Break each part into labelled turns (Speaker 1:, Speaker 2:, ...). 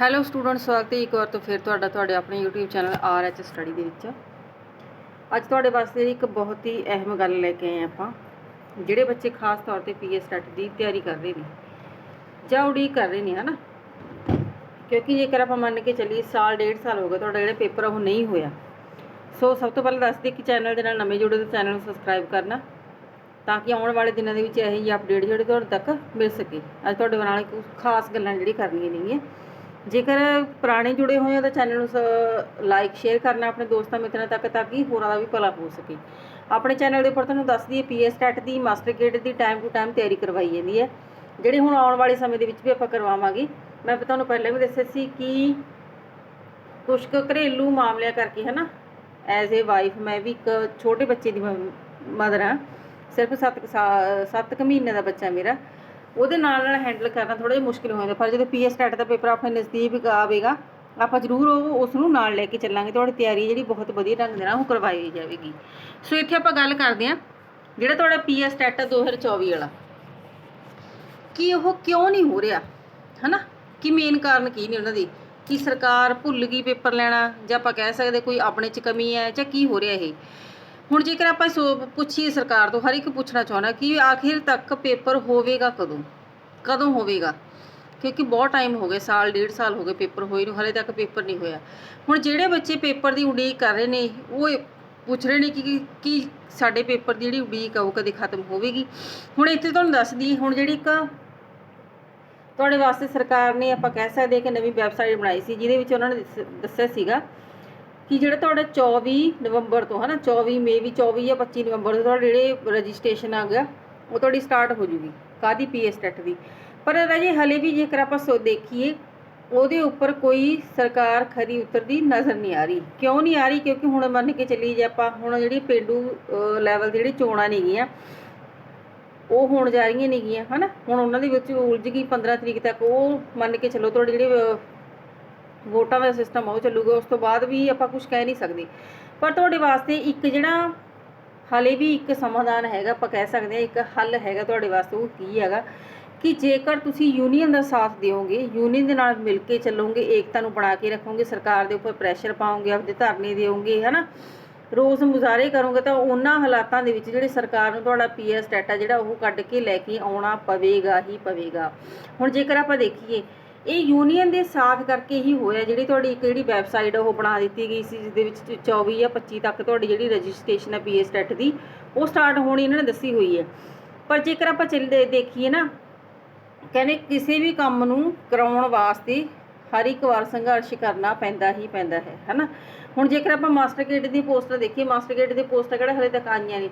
Speaker 1: Hello student ਸਵਾਗਤ ਹੈ ਇੱਕ ਵਾਰ ਤੋਂ ਫਿਰ ਤੁਹਾਡਾ, ਤੁਹਾਡੇ ਆਪਣੇ YouTube channel R RH study ਦੇ ਵਿੱਚ। ਅੱਜ ਤੁਹਾਡੇ ਵਾਸਤੇ ਇੱਕ ਬਹੁਤ ਹੀ ਅਹਿਮ ਗੱਲ ਲੈ ਕੇ ਆਏ ਹਾਂ ਆਪਾਂ, ਜਿਹੜੇ ਬੱਚੇ ਖਾਸ ਤੌਰ ਤੇ ਪੀਐਸ ਟੈਟ ਦੀ ਤਿਆਰੀ ਕਰ ਰਹੇ ਨੇ, ਜਾਂ ਉਡੀਕ ਕਰ ਰਹੇ ਨੇ, ਹਨਾ? ਕਿਉਂਕਿ ਜੇਕਰ ਆਪਾਂ ਮੰਨ ਕੇ ਚੱਲੀਏ ਸਾਲ, ਡੇਢ ਸਾਲ ਹੋ ਗਿਆ ਤੁਹਾਡਾ ਜਿਹੜਾ ਪੇਪਰ ਉਹ ਨਹੀਂ ਹੋਇਆ। ਸੋ ਸਭ ਤੋਂ ਪਹਿਲਾਂ ਦੱਸਦੇ ਕਿ ਚੈਨਲ ਦੇ ਨਾਲ ਨਵੇਂ ਜੁੜੇ ਤਾਂ ਚੈਨਲ ਨੂੰ ਸਬਸਕ੍ਰਾਈਬ ਕਰਨਾ, ਤਾਂ ਕਿ ਆਉਣ ਵਾਲੇ ਦਿਨਾਂ ਦੇ ਵਿੱਚ ਇਹੋ ਜਿਹੀ ਅਪਡੇਟ ਜਿਹੜੇ ਤੁਹਾਡੇ ਤੱਕ ਮਿਲ ਸਕੇ। ਅੱਜ ਤੁਹਾਡੇ ਨਾਲ ਇੱਕ ਖਾਸ ਗੱਲਾਂ ਜਿਹੜੀ ਕਰਨੀਆਂ ਨੇਗੀਆਂ। ਜੇਕਰ ਪੁਰਾਣੇ ਜੁੜੇ ਹੋਏ ਆ ਤਾਂ ਚੈਨਲ ਨੂੰ ਲਾਈਕ ਸ਼ੇਅਰ ਕਰਨਾ, ਆਪਣੇ ਦੋਸਤਾਂ ਮਿੱਤਰਾਂ ਤੱਕ, ਤਾਂ ਕਿ ਹੋਰਾਂ ਦਾ ਵੀ ਭਲਾ ਹੋ ਸਕੇ। ਆਪਣੇ ਚੈਨਲ ਦੇ ਉੱਪਰ ਤੁਹਾਨੂੰ ਦੱਸ ਦਈਏ ਪੀਐਸ ਟੈਟ ਦੀ ਮਾਸਟਰ ਗੇਟ ਦੀ ਟਾਈਮ ਟੂ ਟਾਈਮ ਤਿਆਰੀ ਕਰਵਾਈ ਜਾਂਦੀ ਹੈ। ਜਿਹੜੀ ਹੁਣ ਆਉਣ ਵਾਲੇ ਸਮੇਂ ਦੇ ਵਿੱਚ ਵੀ ਆਪਾਂ ਕਰਵਾਵਾਂਗੇ, ਮੈਂ ਤੁਹਾਨੂੰ ਪਹਿਲਾਂ ਵੀ ਦੱਸਿਆ ਸੀ ਕਿ ਕੁਝ ਕੁ ਘਰੇਲੂ ਮਾਮਲਿਆਂ ਕਰਕੇ ਹੈ ਨਾ ਐਜ਼ ਏ ਵਾਈਫ ਮੈਂ ਵੀ ਇੱਕ ਛੋਟੇ ਬੱਚੇ ਦੀ ਮਦਰ ਹਾਂ। ਸਿਰਫ 7 7 ਕੁ ਮਹੀਨੇ ਦਾ ਬੱਚਾ ਮੇਰਾ। ਉਹਦੇ ਨਾਲ ਨਾਲ ਹੈਂਡਲ ਕਰਨਾ ਥੋੜਾ ਜਿਹਾ ਮੁਸ਼ਕਿਲ ਹੋ ਜਾਂਦਾ। ਪਰ ਜਦੋਂ ਪੀਐਸ ਟੈਟ ਦਾ ਪੇਪਰ ਆਪਣੇ ਨਜ਼ਦੀਕ ਆਵੇਗਾ ਆਪਾਂ ਜ਼ਰੂਰ ਉਹ, ਉਸ ਨੂੰ ਨਾਲ ਲੈ ਕੇ ਚੱਲਾਂਗੇ। ਤੁਹਾਡੀ ਤਿਆਰੀ ਜਿਹੜੀ ਬਹੁਤ ਵਧੀਆ ਢੰਗ ਦੇ ਨਾਲ ਉਹ ਕਰਵਾਈ ਜਾਵੇਗੀ। ਸੋ ਇੱਥੇ ਆਪਾਂ ਗੱਲ ਕਰਦੇ ਹਾਂ, ਜਿਹੜਾ ਤੁਹਾਡਾ ਪੀਐਸ ਟੈਟ 2024 ਵਾਲਾ। ਕਿ ਉਹ ਕਿਉਂ ਨਹੀਂ ਹੋ ਰਿਹਾ? ਹਨਾ? ਕਿ ਮੇਨ ਕਾਰਨ ਕੀ ਨੇ ਉਹਨਾਂ ਦੀ? ਕਿ ਸਰਕਾਰ ਭੁੱਲ ਗਈ ਪੇਪਰ ਲੈਣਾ? ਜਾਂ ਆਪਾਂ ਕਹਿ ਸਕਦੇ ਕੋਈ ਆਪਣੇ 'ਚ ਕਮੀ ਹੈ ਜਾਂ ਕੀ ਹੋ ਰਿਹਾ ਇਹ? ਹੁਣ ਜੇਕਰ ਆਪਾਂ ਸੋ ਪੁੱਛੀਏ ਸਰਕਾਰ ਤੋਂ, ਹਰ ਇੱਕ ਪੁੱਛਣਾ ਚਾਹੁੰਦਾ ਕਿ ਆਖਿਰ ਤੱਕ ਪੇਪਰ ਹੋਵੇਗਾ ਕਦੋਂ? ਕਦੋਂ ਹੋਵੇਗਾ? ਕਿਉਂਕਿ ਬਹੁਤ ਟਾਈਮ ਹੋ ਗਿਆ, ਸਾਲ, ਡੇਢ ਸਾਲ ਹੋ ਗਏ ਪੇਪਰ ਹੋਏ ਨੂੰ, ਹਲੇ ਤੱਕ ਪੇਪਰ ਨਹੀਂ ਹੋਇਆ। ਹੁਣ ਜਿਹੜੇ ਬੱਚੇ ਪੇਪਰ ਦੀ ਉਡੀਕ ਕਰ ਰਹੇ ਨੇ, ਉਹ ਇਹ ਪੁੱਛ ਰਹੇ ਨੇ ਕਿ ਕੀ ਸਾਡੇ ਪੇਪਰ ਦੀ ਜਿਹੜੀ ਉਡੀਕ ਆ, ਉਹ ਕਦੇ ਖਤਮ ਹੋਵੇਗੀ? ਹੁਣ ਇੱਥੇ ਤੁਹਾਨੂੰ ਦੱਸਦੀ, ਹੁਣ ਜਿਹੜੀ ਇੱਕ ਤੁਹਾਡੇ ਵਾਸਤੇ ਸਰਕਾਰ ਨੇ ਆਪਾਂ ਕਹਿ ਸਕਦੇ ਕਿ ਨਵੀਂ ਵੈਬਸਾਈਟ ਬਣਾਈ ਸੀ, ਜਿਹਦੇ ਵਿੱਚ ਉਹਨਾਂ ਨੇ ਦੱਸ- ਦੱਸਿਆ ਸੀਗਾ ਕਿ ਜਿਹੜਾ ਤੁਹਾਡਾ 24 ਨਵੰਬਰ ਤੋਂ, ਹਨਾ 24 ਮਈ ਵੀ 24 ਜਾਂ 25 ਨਵੰਬਰ ਤੋਂ ਤੁਹਾਡੇ ਜਿਹੜੇ ਰਜਿਸਟ੍ਰੇਸ਼ਨ ਆ ਗਿਆ, ਉਹ ਤੁਹਾਡੀ ਸਟਾਰਟ ਹੋ ਜੂਗੀ ਕਾਦੀ ਪੀਐਸ ਟੈਟ ਦੀ। ਪਰ ਰਾਜੇ ਹਲੇ ਵੀ ਜੇਕਰ ਆਪਾਂ ਸੋ ਦੇਖੀਏ, ਉਹਦੇ ਉੱਪਰ ਕੋਈ ਸਰਕਾਰ ਖਰੀ ਉਤਰਦੀ ਨਜ਼ਰ ਨਹੀਂ ਆ ਰਹੀ। ਕਿਉਂ ਨਹੀਂ ਆ ਰਹੀ? ਕਿਉਂਕਿ ਹੁਣ ਮੰਨ ਕੇ ਚੱਲੀ ਜੇ ਆਪਾਂ ਹੁਣ ਜਿਹੜੀ ਪੇਂਡੂ ਲੈਵਲ ਦੀ ਜਿਹੜੀ ਚੋਣਾਂ ਨੇਗੀਆਂ ਉਹ ਹੋਣ ਜਾ ਰਹੀਆਂ ਨੇਗੀਆਂ ਹਨਾ? ਹੁਣ ਉਹਨਾਂ ਦੇ ਵਿੱਚ ਉਲਝ ਗਈ 15 ਤਰੀਕ ਤੱਕ, ਉਹ ਮੰਨ ਕੇ ਚੱਲੋ ਤੁਹਾਡੇ ਜਿਹੜੇ ਵੋਟਾਂ ਦਾ ਸਿਸਟਮ ਉਹ ਚੱਲੂਗਾ, ਉਸ ਤੋਂ ਬਾਅਦ ਵੀ ਆਪਾਂ ਕੁਝ ਕਹਿ ਨਹੀਂ ਸਕਦੇ। ਪਰ ਤੁਹਾਡੇ ਵਾਸਤੇ ਇੱਕ ਜਿਹੜਾ ਹਾਲੇ ਵੀ ਇੱਕ ਸਮਾਧਾਨ ਹੈਗਾ, ਆਪਾਂ ਕਹਿ ਸਕਦੇ ਹਾਂ ਇੱਕ ਹੱਲ ਹੈਗਾ ਤੁਹਾਡੇ ਵਾਸਤੇ, ਉਹ ਕੀ ਹੈਗਾ ਕਿ ਜੇਕਰ ਤੁਸੀਂ ਯੂਨੀਅਨ ਦਾ ਸਾਥ ਦਿਓਗੇ ਯੂਨੀਅਨ ਦੇ ਨਾਲ ਮਿਲ ਕੇ ਚੱਲੋਗੇ, ਏਕਤਾ ਨੂੰ ਬਣਾ ਕੇ ਰੱਖੋਗੇ, ਸਰਕਾਰ ਦੇ ਉੱਪਰ ਪ੍ਰੈਸ਼ਰ ਪਾਓਗੇ, ਆਪਦੇ ਧਰਨੇ ਦਿਓਗੇ, ਹਨਾ? ਰੋਜ਼ ਮੁਜ਼ਾਹਰੇ ਕਰੋਗੇ ਤਾਂ ਉਹਨਾਂ ਹਾਲਾਤਾਂ ਦੇ ਵਿੱਚ ਜਿਹੜੇ ਸਰਕਾਰ ਨੂੰ ਤੁਹਾਡਾ ਪੀਐਸ ਡਾਟਾ ਜਿਹੜਾ ਉਹ ਕੱਢ ਕੇ ਲੈ ਕੇ ਆਉਣਾ ਪਵੇਗਾ ਹੀ ਪਵੇਗਾ। ਹੁਣ ਜੇਕਰ ਆਪਾਂ ਦੇਖੀਏ ਇਹ ਯੂਨੀਅਨ ਦੇ ਸਾਥ ਕਰਕੇ ਹੀ ਹੋਇਆ ਜਿਹੜੀ ਤੁਹਾਡੀ ਇੱਕ ਜਿਹੜੀ ਵੈਬਸਾਈਟ ਉਹ ਬਣਾ ਦਿੱਤੀ ਗਈ ਸੀ, ਜਿਸ ਦੇ ਵਿੱਚ 24 ਜਾਂ 25 ਤੱਕ ਤੁਹਾਡੀ ਜਿਹੜੀ ਰਜਿਸਟ੍ਰੇਸ਼ਨ ਹੈ ਪੀਐਸ ਟੈਟ ਦੀ, ਉਹ ਸਟਾਰਟ ਹੋਣੀ ਇਹਨਾਂ ਨੇ ਦੱਸੀ ਹੋਈ ਹੈ। ਪਰ ਜੇਕਰ ਆਪਾਂ ਚੱਲਦੇ ਦੇਖੀਏ ਨਾ, ਕਹਿੰਦੇ ਕਿਸੇ ਵੀ ਕੰਮ ਨੂੰ ਕਰਾਉਣ ਵਾਸਤੇ ਹਰ ਇੱਕ ਵਾਰ ਸੰਘਰਸ਼ ਕਰਨਾ ਪੈਂਦਾ ਹੀ ਪੈਂਦਾ ਹੈ, ਹੈਨਾ? ਹੁਣ ਜੇਕਰ ਆਪਾਂ ਮਾਸਟਰ ਗੇਟ ਦੀ ਪੋਸਟਾਂ ਦੇਖੀਏ, ਮਾਸਟਰ ਗੇਟ ਦੀ ਪੋਸਟਾਂ ਕਿਹੜਾ ਹਲੇ ਤੱਕ ਆਈਆਂ ਨੇ?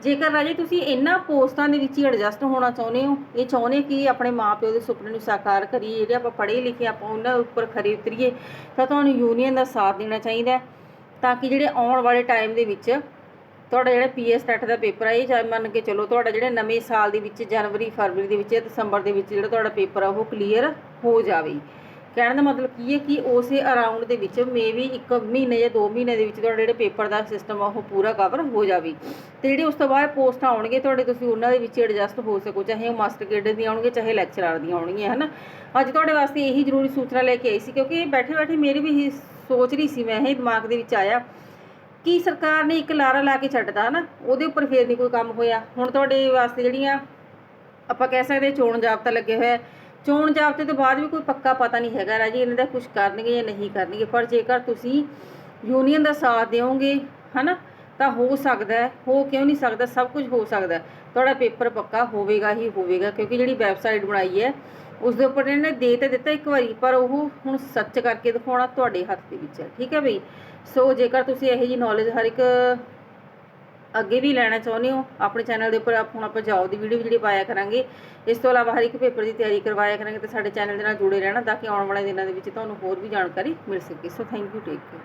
Speaker 1: ਜੇਕਰ ਰਾਜੇ ਤੁਸੀਂ ਇਹਨਾਂ ਪੋਸਟਾਂ ਦੇ ਵਿੱਚ ਹੀ ਐਡਜਸਟ ਹੋਣਾ ਚਾਹੁੰਦੇ ਹੋ, ਇਹ ਚਾਹੁੰਦੇ ਕਿ ਆਪਣੇ ਮਾਪਿਓ ਦੇ ਸੁਪਨੇ ਨੂੰ ਸਾਕਾਰ ਕਰੀਏ, ਜਿਹੜੇ ਆਪਾਂ ਪੜ੍ਹੇ ਲਿਖੇ ਆਪਾਂ ਉਹਨਾਂ ਉੱਪਰ ਖਰੇ ਉਤਰੀਏ, ਤਾਂ ਤੁਹਾਨੂੰ ਯੂਨੀਅਨ ਦਾ ਸਾਥ ਦੇਣਾ ਚਾਹੀਦਾ ਤਾਂ ਕਿ ਜਿਹੜੇ ਆਉਣ ਵਾਲੇ ਟਾਈਮ ਦੇ ਵਿੱਚ ਤੁਹਾਡਾ ਜਿਹੜਾ ਪੀਐਸ ਟੈਟ ਦਾ ਪੇਪਰ ਆ, ਇਹ ਚਾਹੇ ਮੰਨ ਕੇ ਚਲੋ ਤੁਹਾਡਾ ਜਿਹੜੇ ਨਵੇਂ ਸਾਲ ਦੇ ਵਿੱਚ, ਜਨਵਰੀ, ਫਰਵਰੀ ਦੇ ਵਿੱਚ ਜਾਂ ਦਸੰਬਰ ਦੇ ਵਿੱਚ ਜਿਹੜਾ ਤੁਹਾਡਾ ਪੇਪਰ ਆ, ਉਹ ਕਲੀਅਰ ਹੋ ਜਾਵੇ। ਕਹਿਣ ਦਾ ਮਤਲਬ ਕੀ ਹੈ ਕਿ ਉਸੇ ਅਰਾਊਂਡ ਦੇ ਵਿੱਚ ਮੇਬੀ ਇੱਕ ਮਹੀਨੇ ਜਾਂ 2 ਮਹੀਨੇ ਦੇ ਵਿੱਚ ਤੁਹਾਡੇ ਜਿਹੜੇ ਪੇਪਰ ਦਾ ਸਿਸਟਮ ਆ, ਉਹ ਪੂਰਾ ਕਵਰ ਹੋ ਜਾਵੇ। ਤੇ ਜਿਹੜੇ ਉਸ ਤੋਂ ਬਾਅਦ ਪੋਸਟਾਂ ਆਉਣਗੇ, ਤੁਹਾਡੇ ਤੁਸੀਂ ਉਹਨਾਂ ਦੇ ਵਿੱਚ ਐਡਜਸਟ ਹੋ ਸਕੋ, ਚਾਹੇ ਉਹ ਮਾਸਟਰ ਗ੍ਰੇਡ ਦੀਆਂ ਆਉਣਗੇ, ਚਾਹੇ ਲੈਕਚਰਰ ਦੀਆਂ ਆਉਣਗੀਆਂ, ਹਨਾ? ਅੱਜ ਤੁਹਾਡੇ ਵਾਸਤੇ ਇਹੀ ਜ਼ਰੂਰੀ ਸੂਚਨਾ ਲੈ ਕੇ ਆਈ ਸੀ, ਕਿਉਂਕਿ ਬੈਠੇ ਬੈਠੇ ਮੇਰੀ ਵੀ ਇਹੀ ਸੋਚ ਰਹੀ ਸੀ, ਮੈਂ ਇਹ ਦਿਮਾਗ ਦੇ ਵਿੱਚ ਆਇਆ ਕਿ ਸਰਕਾਰ ਨੇ ਇੱਕ ਲਾਰਾ ਲਾ ਕੇ ਛੱਡਦਾ ਹਨਾ? ਉਹਦੇ ਉੱਪਰ ਫੇਰ ਨਹੀਂ ਕੋਈ ਕੰਮ ਹੋਇਆ। ਹੁਣ ਤੁਹਾਡੇ ਵਾਸਤੇ ਜਿਹੜੀਆਂ ਆਪਾਂ ਕਹਿ ਸਕਦੇ ਚੋਣ ਜਾਬਤਾ ਲੱਗੇ ਹੋਇਆ ਚੋਣ ਜਾਬਤੇ ਤੋਂ ਬਾਅਦ ਵੀ ਕੋਈ ਪੱਕਾ ਪਤਾ ਨਹੀਂ ਹੈਗਾ ਰਾਜੀ, ਇਹਨਾਂ ਦਾ ਕੁਝ ਕਰਨਗੇ ਜਾਂ ਨਹੀਂ ਕਰਨਗੇ, ਪਰ ਜੇਕਰ ਤੁਸੀਂ ਯੂਨੀਅਨ ਦਾ ਸਾਥ ਦਿਓਗੇ, ਹਨਾ, ਤਾਂ ਹੋ ਸਕਦਾ ਹੈ, ਹੋ ਕਿਉਂ ਨਹੀਂ ਸਕਦਾ, ਸਭ ਕੁਝ ਹੋ ਸਕਦਾ ਤੁਹਾਡਾ ਪੇਪਰ ਪੱਕਾ ਹੋਵੇਗਾ ਹੀ ਹੋਵੇਗਾ, ਕਿਉਂਕਿ ਜਿਹੜੀ ਵੈਬਸਾਈਟ ਬਣਾਈ ਹੈ ਉਸ ਦੇ ਉੱਪਰ ਇਹਨੇ ਦੇ ਤਾਂ ਦਿੱਤਾ ਇੱਕ ਵਾਰੀ, ਪਰ ਉਹ ਹੁਣ ਸੱਚ ਕਰਕੇ ਦਿਖਾਉਣਾ ਤੁਹਾਡੇ ਹੱਥ ਦੇ ਵਿੱਚ ਹੈ, ਠੀਕ ਹੈ ਬਈ? ਸੋ ਜੇਕਰ ਤੁਸੀਂ ਇਹੋ ਜੀ ਨੌਲੇਜ ਹਰ ਇੱਕ ਅੱਗੇ ਵੀ ਲੈਣਾ ਚਾਹੁੰਦੇ ਹੋ, ਆਪਣੇ ਚੈਨਲ ਦੇ ਉੱਪਰ ਆਪ- ਹੁਣ ਆਪਾਂ ਜੌਬ ਦੀ ਵੀਡੀਓ ਜਿਹੜੀ ਪਾਇਆ ਕਰਾਂਗੇ। ਇਸ ਤੋਂ ਇਲਾਵਾ ਹਰ ਇੱਕ ਪੇਪਰ ਦੀ ਤਿਆਰੀ ਕਰਵਾਇਆ ਕਰਾਂਗੇ ਤੇ ਸਾਡੇ ਚੈਨਲ ਦੇ ਨਾਲ ਜੁੜੇ ਰਹਿਣਾ ਤਾਂ ਕਿ ਆਉਣ ਵਾਲੇ ਦਿਨਾਂ ਦੇ ਵਿੱਚ ਤੁਹਾਨੂੰ ਹੋਰ ਵੀ ਜਾਣਕਾਰੀ ਮਿਲ ਸਕੇ। So thank you take care